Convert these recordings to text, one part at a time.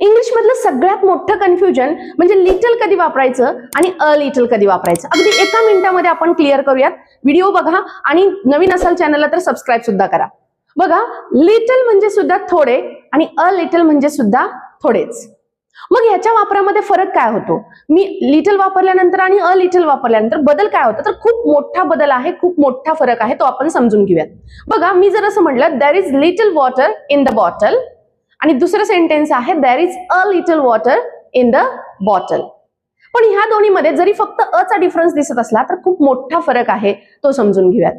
English मधलं सगळ्यात मोठं कन्फ्युजन म्हणजे लिटल कधी वापरायचं आणि अ लिटल कधी वापरायचं. अगदी एका मिनिटामध्ये आपण क्लिअर करूयात. व्हिडिओ बघा आणि नवीन असाल चॅनलला तर सबस्क्राईब सुद्धा करा. बघा लिटल म्हणजे सुद्धा थोडे आणि अ लिटल म्हणजे सुद्धा थोडेच. मग ह्याच्या वापरामध्ये फरक काय होतो? मी लिटल वापरल्यानंतर आणि अ लिटल वापरल्यानंतर बदल काय होतो? तर खूप मोठा बदल आहे खूप मोठा फरक आहे तो आपण समजून घेऊयात. बघा मी जर असं म्हटलं there is little water in the bottle आणि दुसरं सेंटेन्स आहे there is a little water in the bottle पण ह्या दोन्हीमध्ये जरी फक्त अचा डिफरन्स दिसत असला तर खूप मोठा फरक आहे तो समजून घेऊयात.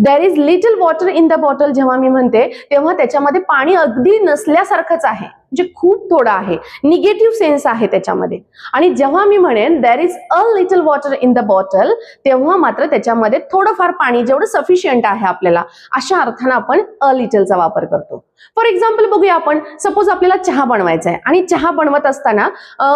There is little water in the bottle जेव्हा मी म्हणते तेव्हा त्याच्यामध्ये पाणी अगदी नसल्यासारखंच आहे. जे खूप थोडं आहे. निगेटिव्ह सेन्स आहे त्याच्यामध्ये. आणि जेव्हा मी म्हणेन there is a little water in the bottle तेव्हा मात्र त्याच्यामध्ये थोडंफार पाणी जेवढं सफिशियंट आहे आपल्याला अशा अर्थानं आपण अ लिटलचा वापर करतो. फॉर एक्झाम्पल बघूया आपण. सपोज आपल्याला चहा बनवायचा आहे. आणि चहा बनवत असताना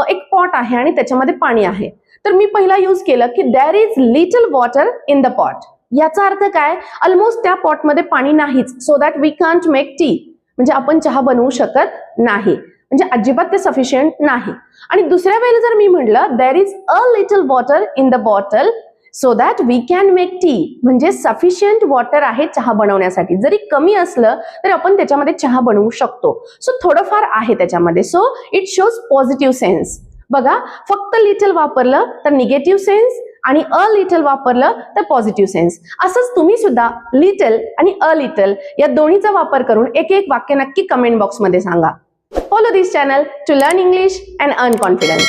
एक पॉट आहे आणि त्याच्यामध्ये पाणी आहे. तर मी पहिला यूज केलं की there is little water in the pot याचा अर्थ काय? ऑलमोस्ट त्या पॉटमध्ये पाणी नाहीच. So that we can't make tea म्हणजे आपण चहा बनवू शकत नाही. म्हणजे अजिबात ते सफिशियंट नाही. आणि दुसऱ्या वेळेला जर मी म्हटलं there is a little water in the bottle so that we can make tea म्हणजे सफिशियंट वॉटर आहे चहा बनवण्यासाठी. जरी कमी असलं तरी आपण त्याच्यामध्ये चहा बनवू शकतो. सो थोडंफार आहे त्याच्यामध्ये. So it shows positive sense बघा फक्त लिटल वापरलं तर निगेटिव्ह सेन्स आणि अ लिटल वापरलं तर पॉझिटिव्ह सेन्स असंच तुम्ही सुद्धा लिटल आणि अ लिटल या दोन्हीचा वापर करून एक एक वाक्य नक्की कमेंट बॉक्समध्ये सांगा. Follow this channel to learn English and earn confidence